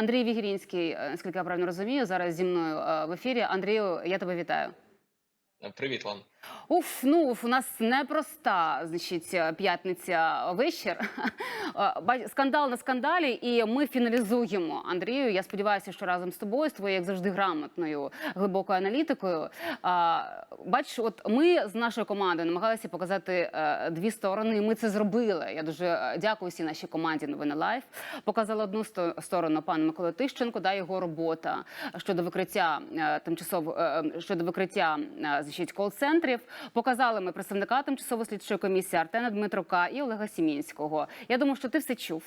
Андрій Вігрінський, е, наскільки я правильно розумію, зараз зі мною е, в ефірі. Андрію, я тебе вітаю. Привіт вам. Уф, ну у нас непроста значить п'ятниця вечір. Е, Скандал на скандалі, і ми фіналізуємо Андрію. Я сподіваюся, що разом з тобою, з твоєю, як завжди, грамотною глибокою аналітикою. Бачиш, от ми з нашою командою намагалися показати е, дві сторони. і Ми це зробили. Я дуже е, дякую всій нашій команді Новини Лайф. Показала одну сторону пан Микола Тищенко, да його робота щодо викриття е, тимчасово е, е, щодо викриття е, значить кол-центрів. Показали ми представника тимчасово слідчої комісії Артена Дмитрука і Олега Сімінського. Я думаю, що ти все чув.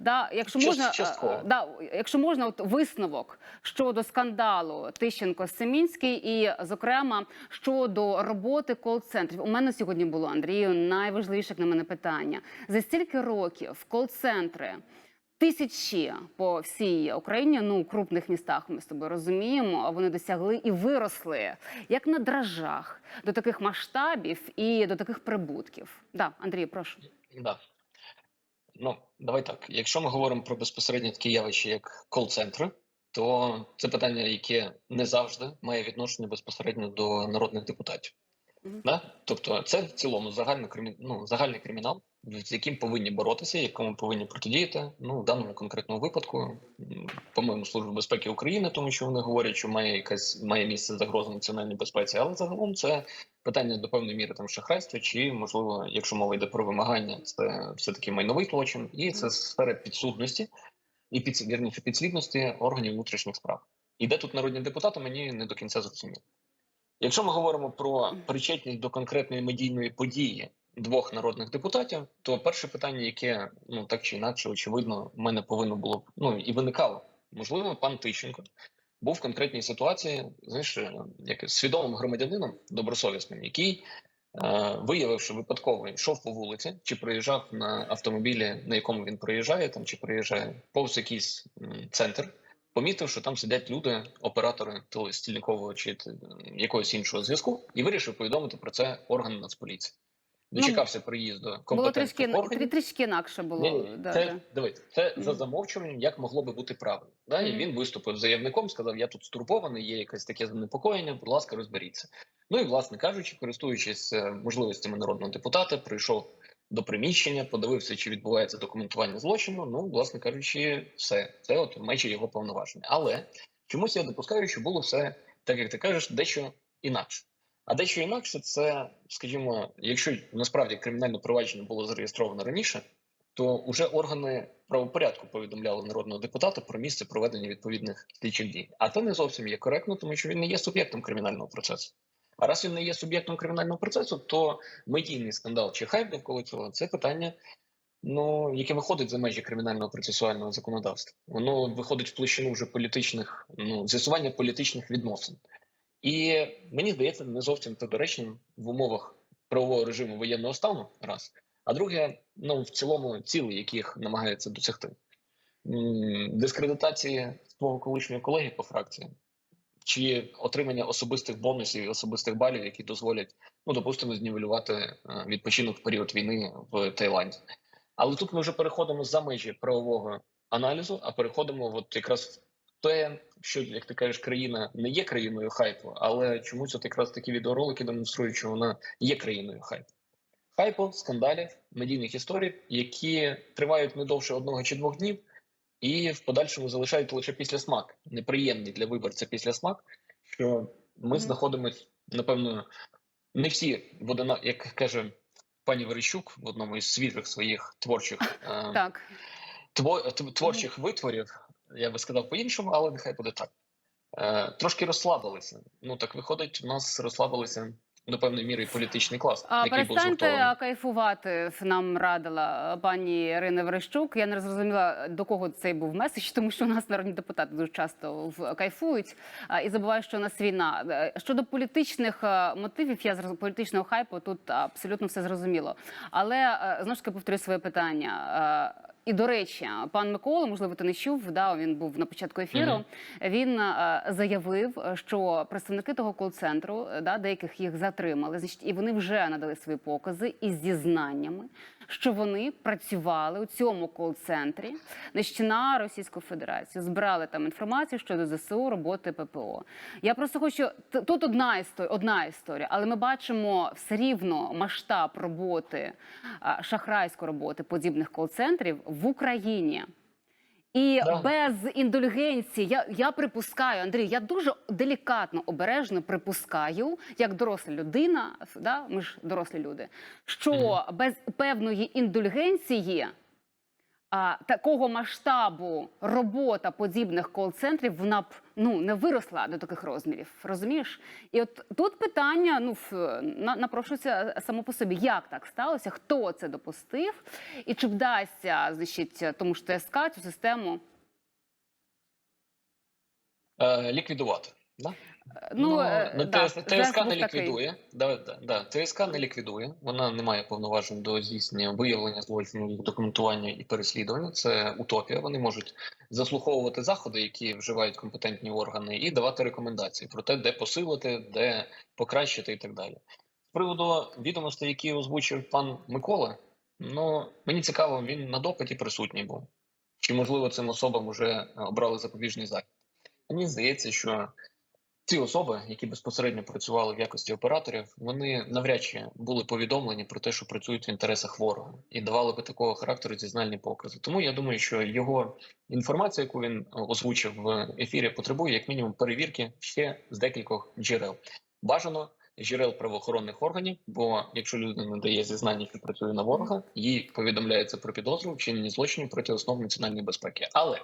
Да, якщо можна, частково. е, да, якщо можна, от висновок щодо скандалу Тищенко Семінський, і зокрема щодо роботи кол-центрів. У мене сьогодні було Андрію найважливіше на мене питання за стільки років кол-центри. Тисячі по всій Україні, ну у крупних містах ми з тобою розуміємо, вони досягли і виросли як на дрожжах до таких масштабів і до таких прибутків. Да, Андрій, прошу. Да. Ну, давай так. Якщо ми говоримо про безпосередньо такі явища, як кол-центри, то це питання, яке не завжди має відношення безпосередньо до народних депутатів. Мгм. Да? Тобто, це в цілому загальний, ну, загальний кримінал, з яким повинні боротися, якому повинні протидіяти. Ну, в даному конкретному випадку, по-моєму, Служба безпеки України, тому що вони говорять, що має якась має місце загроза національній безпеці, але загалом це питання до певної міри там шахрайства, чи можливо, якщо мова йде про вимагання, це все таки майновий злочин, і це сфера підсудності і під вірніше підслідності органів внутрішніх справ. І де тут народні депутати, мені не до кінця зрозуміло. Якщо ми говоримо про причетність до конкретної медійної події двох народних депутатів, то перше питання, яке ну так чи інакше, очевидно, в мене повинно було ну і виникало. Можливо, пан Тищенко був в конкретній ситуації, знаєш, е, як свідомим громадянином добросовісним, який е, виявивши випадково, йшов по вулиці, чи проїжджав на автомобілі, на якому він проїжджає, там чи проїжджає повз якийсь центр, помітив, що там сидять люди, оператори телестільникового чи якогось іншого зв'язку, і вирішив повідомити про це органи Нацполіції. Дочекався приїзду Було трішки трішки інакше було. Ні, ні, да, це да. дивись, це Мгм. за замовчуванням, як могло би бути правильно. Да? І він виступив заявником, сказав: Я тут стурбований, є якесь таке занепокоєння. Будь ласка, розберіться. Ну і власне кажучи, користуючись е, можливостями народного депутата, прийшов до приміщення, подивився, чи відбувається документування злочину. Ну, власне кажучи, все це от межі його повноваження. Але чомусь я допускаю, що було все так, як ти кажеш, дещо інакше. А дещо інакше, це, скажімо, якщо насправді кримінальне провадження було зареєстровано раніше, то вже органи правопорядку повідомляли народного депутата про місце проведення відповідних слідчих дій. А це не зовсім є коректно, тому що він не є суб'єктом кримінального процесу. А раз він не є суб'єктом кримінального процесу, то медійний скандал чи хайп довкола цього це питання, ну яке виходить за межі кримінального процесуального законодавства. Воно виходить в площину вже політичних, ну з'ясування політичних відносин. І мені здається, не зовсім це доречним в умовах правового режиму воєнного стану. Раз. А друге, ну в цілому цілі, яких намагається досягти дискредитації свого колишнього колеги по фракції, чи отримання особистих бонусів і особистих балів, які дозволять, ну допустимо, знівелювати е, відпочинок в період війни в Таїланді. Але тут ми вже переходимо за межі правового аналізу, а переходимо от якраз те, що як ти кажеш, країна не є країною хайпу, але чомусь от якраз такі відеоролики демонструють, що вона є країною хайпу. Хайпу, скандалів, медійних історій, які тривають не довше одного чи двох днів, і в подальшому залишають лише після смак, неприємний для виборця після смак, що ми Мгм. знаходимося, напевно, не всі в одина, як каже пані Верещук в одному із свіжих своїх творчих е, Так. тв- творчих витворів, я би сказав по-іншому, але нехай буде так. Е, трошки розслабилися. Ну так виходить, у нас розслабилися до певної міри і політичний клас, А який був перестаньте згуртований. кайфувати. Нам радила пані Ірина Верещук. Я не зрозуміла до кого цей був меседж, тому що у нас народні депутати дуже часто кайфують а, і забувають, що у нас війна. Е, Щодо політичних е, мотивів, я зроз- політичного хайпу тут абсолютно все зрозуміло. Але е, знову ж таки повторюю своє питання. І до речі, пан Микола, можливо, ти не чув, да, він був на початку ефіру. Мгм. Він е, заявив, що представники того кол-центру, е, да, деяких їх затримали, значить, і вони вже надали свої покази із зізнаннями, що вони працювали у цьому кол-центрі на Російську Федерацію, збирали там інформацію щодо ЗСУ, роботи ППО. Я просто хочу тут одна історія, одна історія, але ми бачимо все рівно масштаб роботи шахрайської роботи подібних кол-центрів в Україні. І Да. без індульгенції, я, я припускаю, Андрій, я дуже делікатно, обережно припускаю, як доросла людина, да, ми ж дорослі люди, що без певної індульгенції а, такого масштабу робота подібних кол-центрів вона б ну не виросла до таких розмірів. Розумієш? І от тут питання ну на, напрошується само по собі, як так сталося, хто це допустив, і чи вдасться значить, тому ж ТСК цю систему Е, ліквідувати. Да? Е, ну, е, ну, да, ТС- ТСК не ліквідує. Да, да, да. ТСК не ліквідує. Вона не має повноважень до здійснення виявлення злочинів, документування і переслідування. Це утопія. Вони можуть заслуховувати заходи, які вживають компетентні органи, і давати рекомендації про те, де посилити, де покращити і так далі. З приводу відомостей, які озвучив пан Микола, ну мені цікаво, він на допиті присутній був. Чи можливо цим особам вже обрали запобіжний захід? Мені здається, що ці особи, які безпосередньо працювали в якості операторів, вони навряд чи були повідомлені про те, що працюють в інтересах ворога, і давали би такого характеру зізнальні покази. Тому я думаю, що його інформація, яку він озвучив в ефірі, потребує як мінімум перевірки ще з декількох джерел. Бажано джерел правоохоронних органів. Бо якщо людина дає зізнання, що працює на ворога, їй повідомляється про підозру в вчиненні злочинів проти основ національної безпеки. Але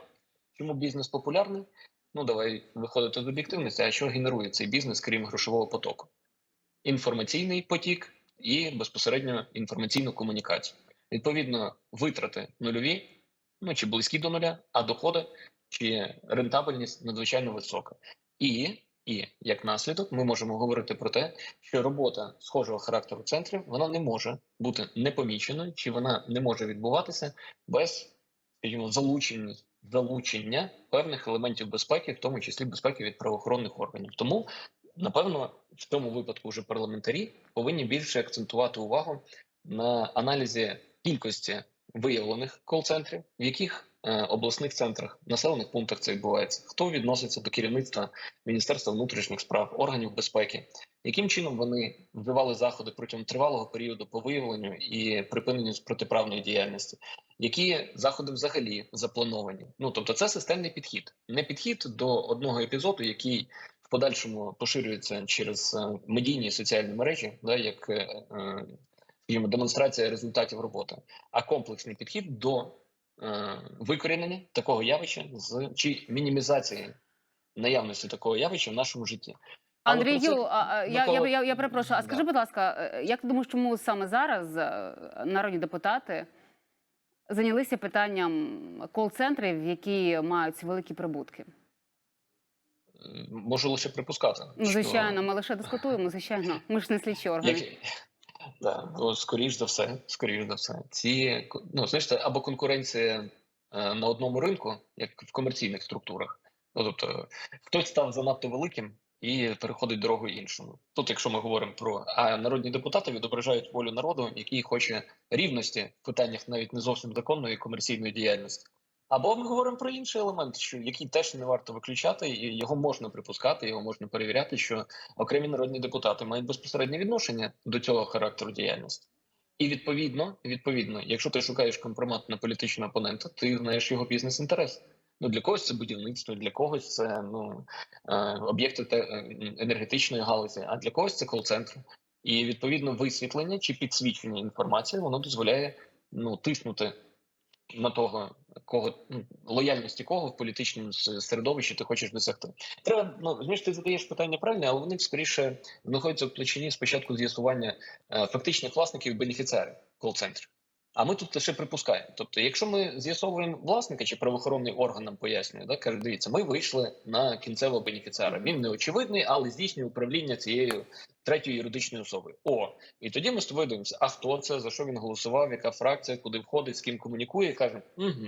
чому бізнес популярний? Ну давай виходити з об'єктивності. А що генерує цей бізнес, крім грошового потоку? Інформаційний потік і безпосередньо інформаційну комунікацію. Відповідно, витрати нульові, ну чи близькі до нуля, а доходи чи рентабельність надзвичайно висока. І, і як наслідок, ми можемо говорити про те, що робота схожого характеру центрів вона не може бути непоміченою, чи вона не може відбуватися без, скажімо, залучення залучення певних елементів безпеки, в тому числі безпеки від правоохоронних органів. Тому напевно в цьому випадку вже парламентарі повинні більше акцентувати увагу на аналізі кількості виявлених кол-центрів, в яких обласних центрах, населених пунктах це відбувається, хто відноситься до керівництва Міністерства внутрішніх справ, органів безпеки, яким чином вони вживали заходи протягом тривалого періоду по виявленню і припиненню протиправної діяльності, які заходи взагалі заплановані. Ну тобто, це системний підхід, не підхід до одного епізоду, який в подальшому поширюється через е, медійні соціальні мережі, да, як е, е, скажімо, демонстрація результатів роботи, а комплексний підхід до е, викорінення такого явища з чи мінімізації наявності такого явища в нашому житті. Андрію, це я, я, я, я перепрошую, а скажи, Да. будь ласка, е, як ти думаєш, чому саме зараз е, народні депутати зайнялися питанням кол-центрів, які мають великі прибутки? е, можу лише припускати. Ну, що- звичайно, ми лише дискутуємо, звичайно. Ми ж не слідчі органи. Як... Да, ну, скоріш за все, скоріш за все. Ці ну, знаєш, або конкуренція е, на одному ринку, як в комерційних структурах. Ну, тобто, хтось став занадто великим і переходить дорогу іншому. Тут, якщо ми говоримо про а народні депутати відображають волю народу, який хоче рівності в питаннях навіть не зовсім законної комерційної діяльності. Або ми говоримо про інший елемент, що який теж не варто виключати, і його можна припускати, його можна перевіряти, що окремі народні депутати мають безпосереднє відношення до цього характеру діяльності. І відповідно, відповідно, якщо ти шукаєш компромат на політичного опонента, ти знаєш його бізнес-інтерес. Ну для когось це будівництво, для когось це ну е, об'єкти е, енергетичної галузі, а для когось це кол-центр. І відповідно висвітлення чи підсвічення інформації воно дозволяє ну тиснути на того, кого ну, лояльності кого в політичному середовищі ти хочеш досягти. Треба ну знаєш, ти задаєш питання правильне, але вони скоріше знаходяться в площині спочатку з'ясування е, фактичних власників бенефіціарів кол-центрів. А ми тут лише припускаємо. Тобто, якщо ми з'ясовуємо власника чи правоохоронний орган нам пояснює, да, каже, дивіться, ми вийшли на кінцевого бенефіціара. Він не очевидний, але здійснює управління цією третьою юридичною особою. О, і тоді ми з тобою дивимося, а хто це, за що він голосував, яка фракція, куди входить, з ким комунікує, каже, угу.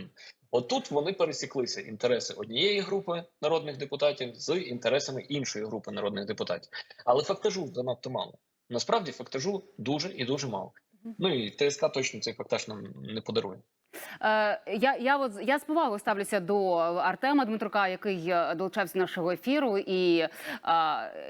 Отут вони пересіклися інтереси однієї групи народних депутатів з інтересами іншої групи народних депутатів. Але фактажу занадто мало. Насправді фактажу дуже і дуже мало. Ну і ТСК точно цей фактаж нам не подарує. Е, я, я, от, я з повагою ставлюся до Артема Дмитрука, який е, долучався до нашого ефіру, і е,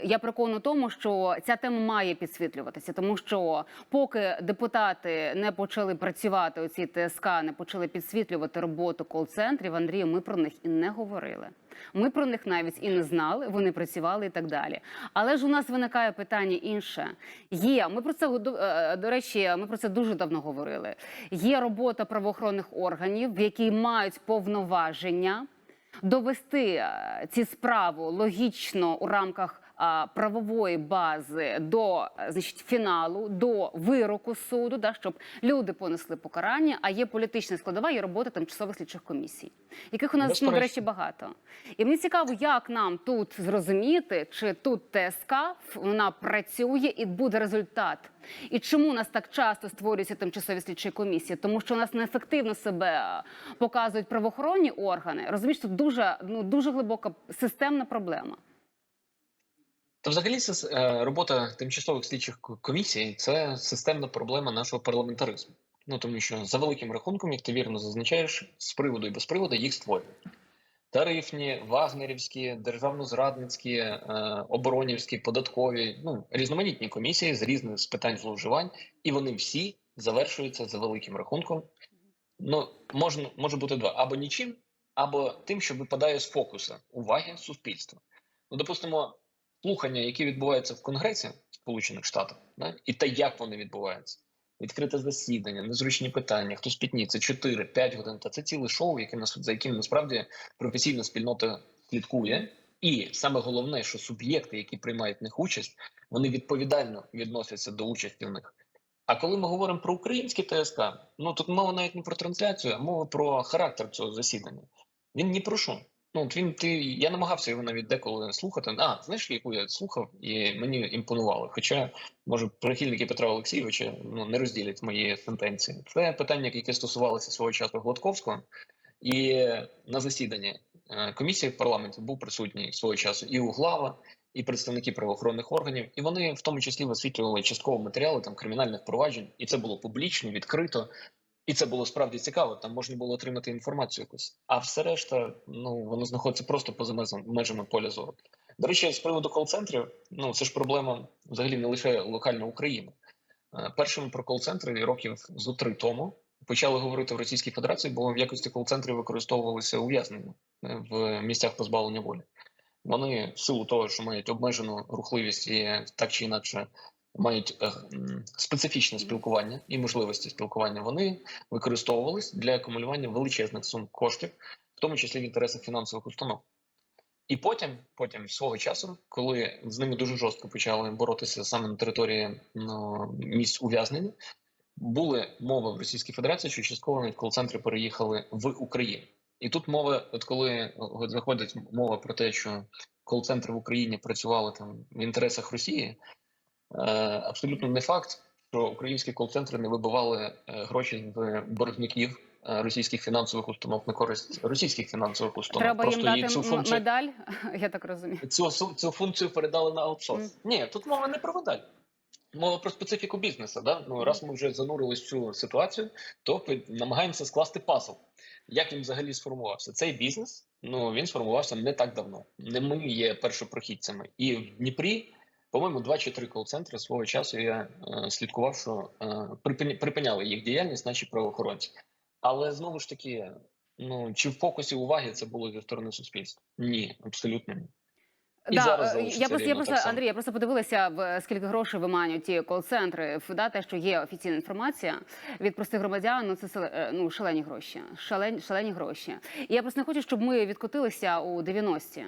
я переконана тому, що ця тема має підсвітлюватися, тому що поки депутати не почали працювати, оці ТСК не почали підсвітлювати роботу кол-центрів, Андрію, ми про них і не говорили. Ми про них навіть і не знали, вони працювали і так далі. Але ж у нас виникає питання інше. Є, ми про це до речі, ми про це дуже давно говорили. Є робота правоохоронних органів, в якій мають повноваження довести е, ці справи логічно у рамках правової бази до е, значить, фіналу, до вироку суду, да, щоб люди понесли покарання. А є політична складова, є робота тимчасових слідчих комісій, яких у нас ну, до речі багато. І мені цікаво, як нам тут зрозуміти, чи тут ТСК вона працює і буде результат. І чому у нас так часто створюються тимчасові слідчі комісії? Тому що у нас неефективно себе е, показують правоохоронні органи. Розумієш, тут дуже ну дуже глибока системна проблема. Та взагалі е, робота тимчасових слідчих комісій це системна проблема нашого парламентаризму. Ну тому що за великим рахунком, як ти вірно зазначаєш, з приводу і без приводу їх створюють. Тарифні, вагнерівські, державно-зрадницькі, е, оборонівські, податкові, ну різноманітні комісії з різних з питань зловживань, і вони всі завершуються за великим рахунком. Ну можна може бути два або нічим, або тим, що випадає з фокуса уваги суспільства. Ну, допустимо, слухання, які відбуваються в Конгресі Сполучених Штатів, да, і те, як вони відбуваються. Відкрите засідання, незручні питання, хтось пітні, це 4-5 годин. Та це ціле шоу, яке за яким насправді професійна спільнота слідкує. І саме головне, що суб'єкти, які приймають в них участь, вони відповідально відносяться до участі в них. А коли ми говоримо про українські ТСК, ну тут мова навіть не про трансляцію, а мова про характер цього засідання. Він ні про що. Ну, от він ти я намагався його навіть деколи слухати. А знаєш, яку я слухав, і мені імпонувало. Хоча, може, прихильники Петра Олексійовича ну не розділять мої сентенції. Це питання, яке стосувалося свого часу Гладковського, і на засіданні е, комісії в парламенті був присутній свого часу і Углава, і представники правоохоронних органів, і вони в тому числі висвітлювали частково матеріали там кримінальних проваджень, і це було публічно, відкрито. І це було справді цікаво. Там можна було отримати інформацію якусь. А все решта, ну воно знаходиться просто поза межами- поля зору. До речі, з приводу кол-центрів, ну це ж проблема взагалі не лише локально України. Е, Першими про кол-центри років зо три тому почали говорити в Російській Федерації, бо в якості кол-центрів використовувалися ув'язнення е, в місцях позбавлення волі. Вони в силу того, що мають обмежену рухливість і так чи інакше мають е, специфічне спілкування і можливості спілкування, вони використовувались для акумулювання величезних сум коштів, в тому числі в інтересах фінансових установ. І потім, потім свого часу, коли з ними дуже жорстко почали боротися саме на території ну, місць ув'язнення, були мови в Російській Федерації, що частково навіть кол-центри переїхали в Україну. І тут мова, от коли заходить мова про те, що кол-центри в Україні працювали там в інтересах Росії, абсолютно не факт, що українські кол-центри не вибивали е, гроші з боржників е, російських фінансових установ на користь російських фінансових установ. Треба Просто їй дати цю функцію медаль. Я так розумію. цю, цю функцію передали на аутсорс. Ні, тут мова не про медаль. Мова про специфіку бізнесу. Да? Ну, раз ми вже занурились в цю ситуацію, то намагаємося скласти пазл. Як він взагалі сформувався? Цей бізнес ну він сформувався не так давно. Не ми є першопрохідцями. І в Дніпрі, по-моєму, два чи три кол-центри свого часу я е, слідкував, що е, припиняли їх діяльність наші правоохоронці. Але знову ж таки, ну чи в фокусі уваги це було зі сторони суспільства? Ні, абсолютно ні. І да, зараз е, я просто, я просто. Андрій, я просто подивилася в скільки грошей виманюють ті кол-центри. Да, те, що є офіційна інформація від простих громадян, ну це е, ну шалені гроші. Шалені, шалені гроші. І я просто не хочу, щоб ми відкотилися у 90-ті.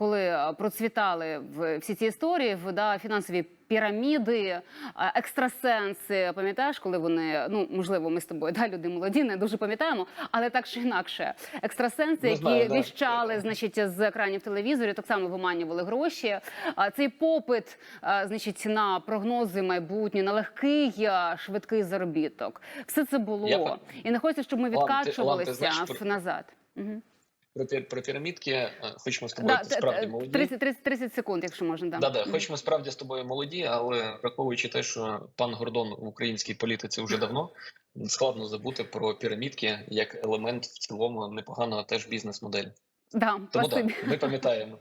Коли е, процвітали в всі ці історії, в да, фінансові піраміди, е, екстрасенси. Пам'ятаєш, коли вони ну можливо, ми з тобою да, люди молоді, не дуже пам'ятаємо, але так чи інакше, екстрасенси, які знаю, да. віщали, значить, з екранів телевізорів, так само виманювали гроші. А цей попит, е, значить, на прогнози майбутні, на легкий швидкий заробіток, все це було. Я І не хочеться, щоб ми відкачувалися назад. Угу. Про, про пірамідки, Хочемо з тобою Да, справді молоді. 30, 30, 30 секунд, якщо можна. Да. Да, да, хочемо справді з тобою молоді, але враховуючи те, що пан Гордон в українській політиці вже давно, складно забути про пірамідки як елемент в цілому непоганого теж бізнес-моделі. Да, Тому так, ми пам'ятаємо.